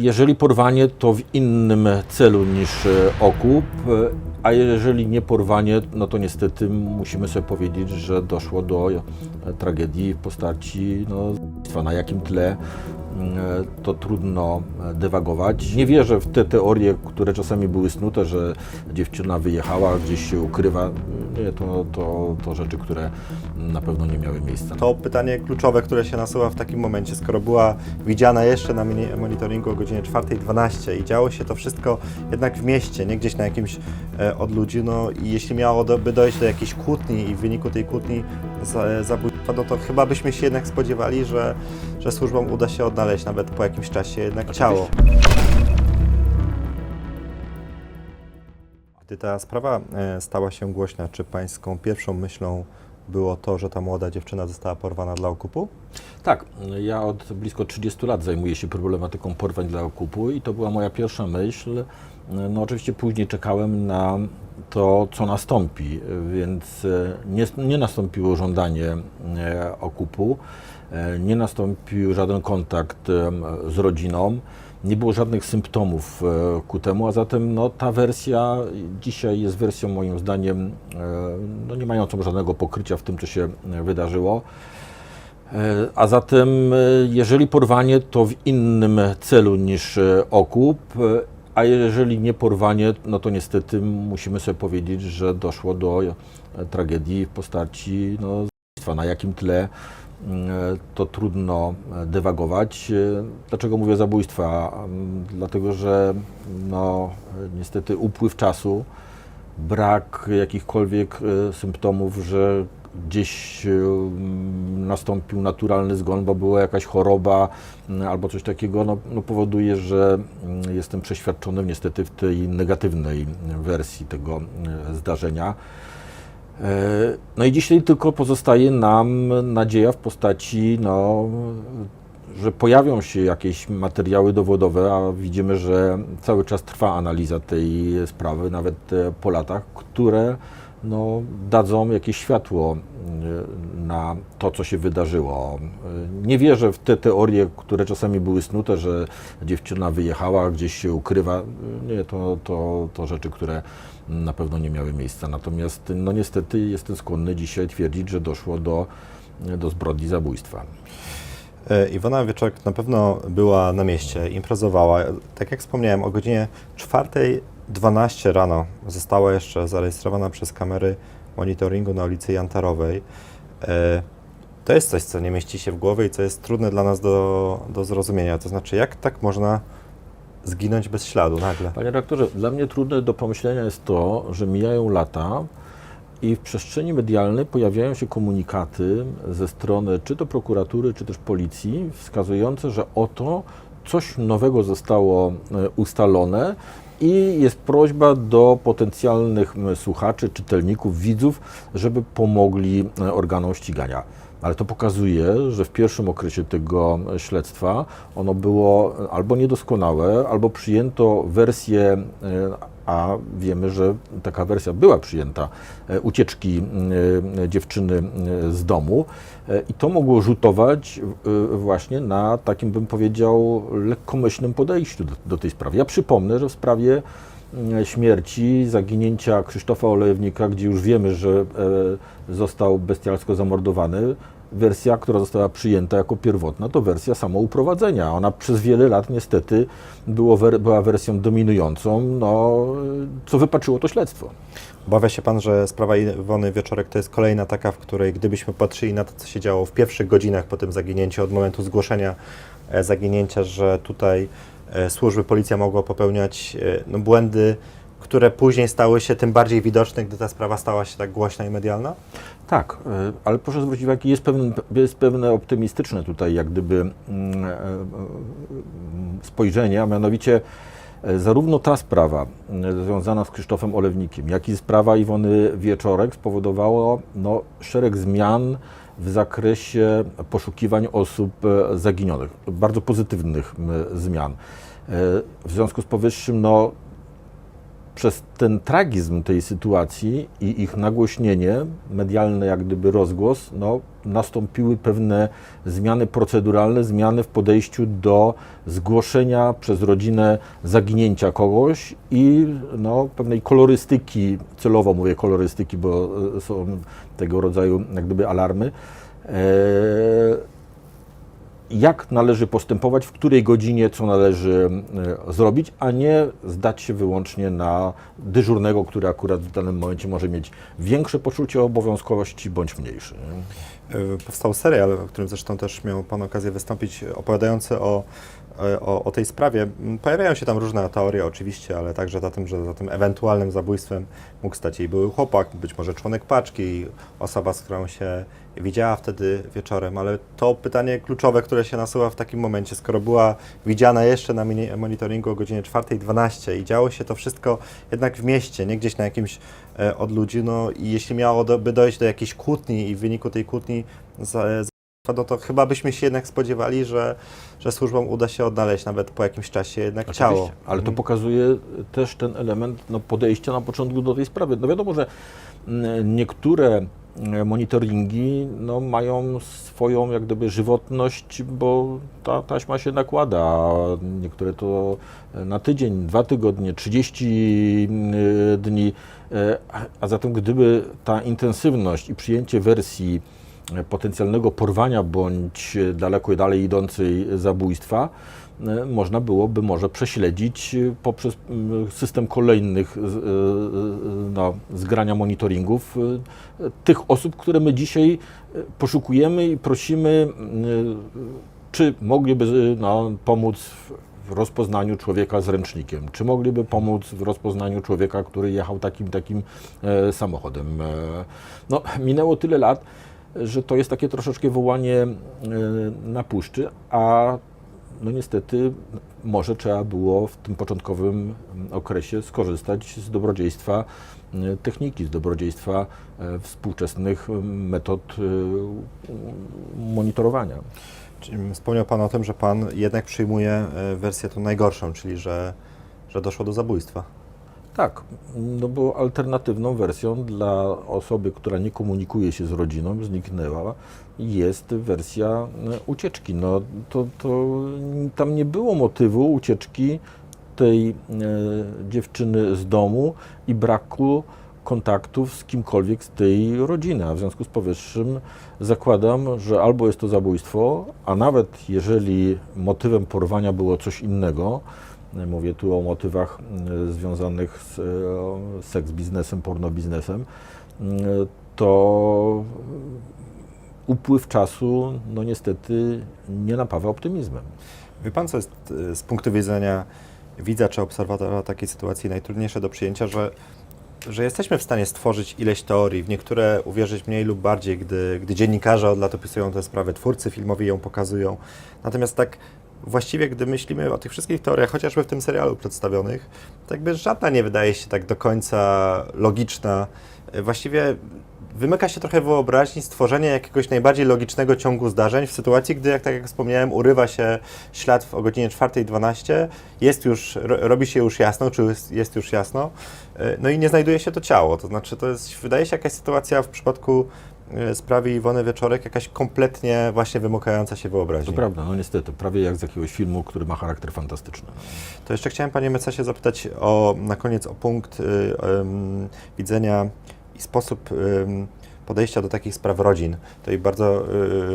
Jeżeli porwanie, to w innym celu niż e, okup, e, a jeżeli nie porwanie, no to niestety musimy sobie powiedzieć, że doszło do e, tragedii w postaci no, na jakim tle mm, to trudno dywagować. Nie wierzę w te teorie, które czasami były snute, że dziewczyna wyjechała, gdzieś się ukrywa. Nie, to, to, to rzeczy, które na pewno nie miały miejsca. To pytanie kluczowe, które się nasuwa w takim momencie, skoro była widziana jeszcze na monitoringu o godzinie 4.12 i działo się to wszystko jednak w mieście, nie gdzieś na jakimś e, odludziu, no i jeśli miałoby dojść do jakiejś kłótni i w wyniku tej kłótni za, zabójstwa, no to chyba byśmy się jednak spodziewali, że, że służbom uda się odnaleźć nawet po jakimś czasie jednak ciało. Gdy ta sprawa e, stała się głośna, czy pańską pierwszą myślą było to, że ta młoda dziewczyna została porwana dla okupu? Tak, ja od blisko 30 lat zajmuję się problematyką porwań dla okupu i to była moja pierwsza myśl. No oczywiście później czekałem na to, co nastąpi, więc e, nie, nie nastąpiło żądanie e, okupu, nie nastąpił żaden kontakt z rodziną, nie było żadnych symptomów e, ku temu, a zatem no, ta wersja dzisiaj jest wersją moim zdaniem e, no, nie mającą żadnego pokrycia w tym, co się e, wydarzyło. A zatem, jeżeli porwanie, to w innym celu niż okup, a jeżeli nie porwanie, no to niestety musimy sobie powiedzieć, że doszło do tragedii w postaci no. Na jakim tle to trudno e, dywagować. E, Dlaczego mówię zabójstwa? Dlatego, że no, e, niestety upływ czasu, brak jakichkolwiek e, symptomów, że gdzieś e, nastąpił naturalny zgon, bo była jakaś choroba albo coś takiego, no, no powoduje, że jestem przeświadczony niestety w tej negatywnej wersji tego e, zdarzenia. E, No i dzisiaj tylko pozostaje nam nadzieja w postaci, no, że pojawią się jakieś materiały dowodowe, a widzimy, że cały czas trwa analiza tej sprawy, nawet e, po latach, które no, dadzą jakieś światło e, na to, co się wydarzyło. Nie wierzę w te teorie, które czasami były snute, że dziewczyna wyjechała, gdzieś się ukrywa. Nie, to, to, to rzeczy, które na pewno nie miały miejsca. Natomiast no niestety jestem skłonny dzisiaj twierdzić, że doszło do, do zbrodni zabójstwa. E, Iwona Wieczorek na pewno była na mieście, imprezowała. Tak jak wspomniałem, o godzinie 4.12 rano została jeszcze zarejestrowana przez kamery monitoringu na ulicy Jantarowej. E, To jest coś, co nie mieści się w głowie i co jest trudne dla nas do, do zrozumienia. To znaczy, jak tak można zginąć bez śladu nagle? Panie redaktorze, dla mnie trudne do pomyślenia jest to, że mijają lata i w przestrzeni medialnej pojawiają się komunikaty ze strony czy to prokuratury, czy też policji, wskazujące, że oto coś nowego zostało e, ustalone i jest prośba do potencjalnych słuchaczy, czytelników, widzów, żeby pomogli e, organom ścigania. Ale to pokazuje, że w pierwszym okresie tego śledztwa ono było albo niedoskonałe, albo przyjęto wersję, e, a wiemy, że taka wersja była przyjęta, e, ucieczki e, dziewczyny z domu. I to mogło rzutować właśnie na takim, bym powiedział, lekkomyślnym podejściu do, do tej sprawy. Ja przypomnę, że w sprawie śmierci, zaginięcia Krzysztofa Olejewnika, gdzie już wiemy, że e, został bestialsko zamordowany, wersja, która została przyjęta jako pierwotna, to wersja samouprowadzenia. Ona przez wiele lat niestety było, była wersją dominującą, no, e, co wypaczyło to śledztwo. Obawia się Pan, że sprawa Iwony Wieczorek to jest kolejna taka, w której gdybyśmy patrzyli na to, co się działo w pierwszych godzinach po tym zaginięciu, od momentu zgłoszenia e, zaginięcia, że tutaj e, służby, policja mogła popełniać e, no, błędy, które później stały się tym bardziej widoczne, gdy ta sprawa stała się tak głośna i medialna? Tak, e, ale proszę zwrócić uwagę, jest pewne, jest pewne optymistyczne tutaj jak gdyby mm, e, e, spojrzenie, a mianowicie e, zarówno ta sprawa e, związana z Krzysztofem Olewnikiem, jak i sprawa Iwony Wieczorek spowodowało no, szereg zmian w zakresie poszukiwań osób e, zaginionych, bardzo pozytywnych m, zmian. E, W związku z powyższym no, przez ten tragizm tej sytuacji i ich nagłośnienie, medialny jak gdyby rozgłos, no, nastąpiły pewne zmiany proceduralne, zmiany w podejściu do zgłoszenia przez rodzinę zaginięcia kogoś i no, pewnej kolorystyki, celowo mówię kolorystyki, bo e, są tego rodzaju jak gdyby alarmy. E, jak należy postępować, w której godzinie co należy e, zrobić, a nie zdać się wyłącznie na dyżurnego, który akurat w danym momencie może mieć większe poczucie obowiązkowości bądź mniejsze. nie? Y, Powstał serial, w którym zresztą też miał Pan okazję wystąpić, opowiadający o, e, o, o tej sprawie. Pojawiają się tam różne teorie oczywiście, ale także za tym, że za tym ewentualnym zabójstwem mógł stać jej były chłopak, być może członek paczki, osoba, z którą się widziała wtedy wieczorem, ale to pytanie kluczowe, które się nasuwa w takim momencie, skoro była widziana jeszcze na monitoringu o godzinie 4.12 i działo się to wszystko jednak w mieście, nie gdzieś na jakimś e, no i jeśli miałoby dojść do jakiejś kłótni i w wyniku tej kłótni za, za, no to chyba byśmy się jednak spodziewali, że, że służbom uda się odnaleźć nawet po jakimś czasie jednak ciało. Oczywiście, Ale to Mhm. pokazuje też ten element no, podejścia na początku do tej sprawy. No wiadomo, że mm, niektóre mm, monitoringi no, mają swoją jak gdyby żywotność, bo ta taśma się nakłada. Niektóre to na tydzień, dwa tygodnie, 30 mm, dni. E, a- zatem gdyby ta intensywność i przyjęcie wersji e, potencjalnego porwania bądź daleko dalej idącej zabójstwa e, można byłoby może prześledzić e, poprzez system kolejnych e, no, zgrania monitoringów tych osób, które my dzisiaj poszukujemy i prosimy, czy mogliby no, pomóc w rozpoznaniu człowieka z ręcznikiem, czy mogliby pomóc w rozpoznaniu człowieka, który jechał takim takim samochodem. No, minęło tyle lat, że to jest takie troszeczkę wołanie e, na puszczy, a no niestety może trzeba było w tym początkowym okresie skorzystać z dobrodziejstwa e, techniki, z dobrodziejstwa e, współczesnych metod monitorowania. Wspomniał Pan o tym, że Pan jednak przyjmuje wersję tą najgorszą, czyli że, że doszło do zabójstwa. Tak, no bo alternatywną wersją dla osoby, która nie komunikuje się z rodziną, zniknęła, jest wersja e, ucieczki. No to, to tam nie było motywu ucieczki tej e, dziewczyny z domu i braku kontaktów z kimkolwiek z tej rodziny. A w związku z powyższym zakładam, że albo jest to zabójstwo, a nawet jeżeli motywem porwania było coś innego, Mówię tu o motywach mm, związanych z e, seks biznesem, porno biznesem, mm, to upływ czasu, no niestety, nie napawa optymizmem. Wie Pan, co jest e, z punktu widzenia widza czy obserwatora takiej sytuacji najtrudniejsze do przyjęcia, że, że jesteśmy w stanie stworzyć ileś teorii, w niektóre uwierzyć mniej lub bardziej, gdy, gdy dziennikarze od lat opisują tę sprawę, twórcy filmowi ją pokazują. Natomiast tak właściwie, gdy myślimy o tych wszystkich teoriach, chociażby w tym serialu przedstawionych, to jakby żadna nie wydaje się tak do końca logiczna. E, Właściwie wymyka się trochę wyobraźni stworzenie jakiegoś najbardziej logicznego ciągu zdarzeń w sytuacji, gdy, jak, tak jak wspomniałem, urywa się ślad o godzinie 4.12, jest już, ro, robi się już jasno, czy jest, jest już jasno, e, no i nie znajduje się to ciało. To znaczy, to jest, wydaje się jakaś sytuacja w przypadku e, sprawy Iwony Wieczorek, jakaś kompletnie właśnie wymykająca się To wyobraźni. prawda, no niestety, prawie jak z jakiegoś filmu, który ma charakter fantastyczny. To jeszcze chciałem Panie Mecesie zapytać o, na koniec o punkt y, ym, widzenia i sposób ym, podejścia do takich spraw rodzin. Tutaj bardzo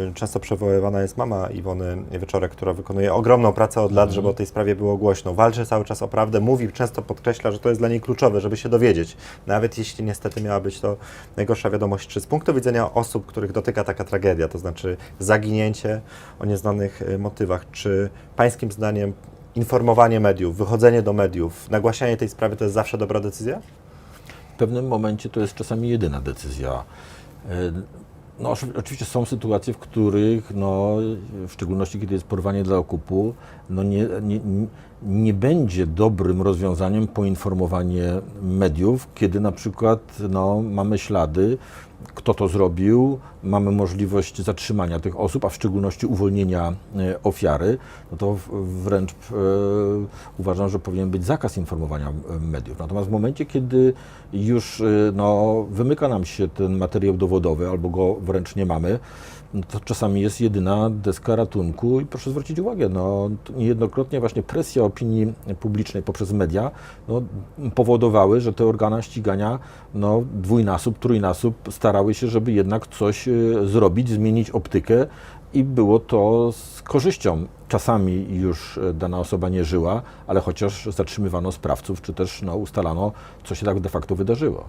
y, często przywoływana jest mama Iwony Wieczorek, która wykonuje ogromną pracę od lat, Mhm. żeby o tej sprawie było głośno. Walczy cały czas o prawdę, mówi, często podkreśla, że to jest dla niej kluczowe, żeby się dowiedzieć. Nawet jeśli niestety miała być to najgorsza wiadomość. Czy z punktu widzenia osób, których dotyka taka tragedia, to znaczy zaginięcie o nieznanych y, motywach, czy Pańskim zdaniem informowanie mediów, wychodzenie do mediów, nagłaśnianie tej sprawy to jest zawsze dobra decyzja? W pewnym momencie to jest czasami jedyna decyzja. E, No, oczy- oczywiście są sytuacje, w których, no, w szczególności kiedy jest porwanie dla okupu, no nie, nie- nie będzie dobrym rozwiązaniem poinformowanie mediów, kiedy na przykład no, mamy ślady, kto to zrobił, mamy możliwość zatrzymania tych osób, a w szczególności uwolnienia e, ofiary, no to wręcz e, uważam, że powinien być zakaz informowania e, mediów. Natomiast w momencie, kiedy już no, wymyka nam się ten materiał dowodowy albo go wręcz nie mamy, to czasami jest jedyna deska ratunku i proszę zwrócić uwagę, no, niejednokrotnie właśnie presja opinii publicznej poprzez media no, powodowały, że te organa ścigania no, dwójnasób, trójnasób starały się, żeby jednak coś y, zrobić, zmienić optykę i było to z korzyścią. Czasami już y, dana osoba nie żyła, ale chociaż zatrzymywano sprawców, czy też no, ustalano, co się tak de facto wydarzyło.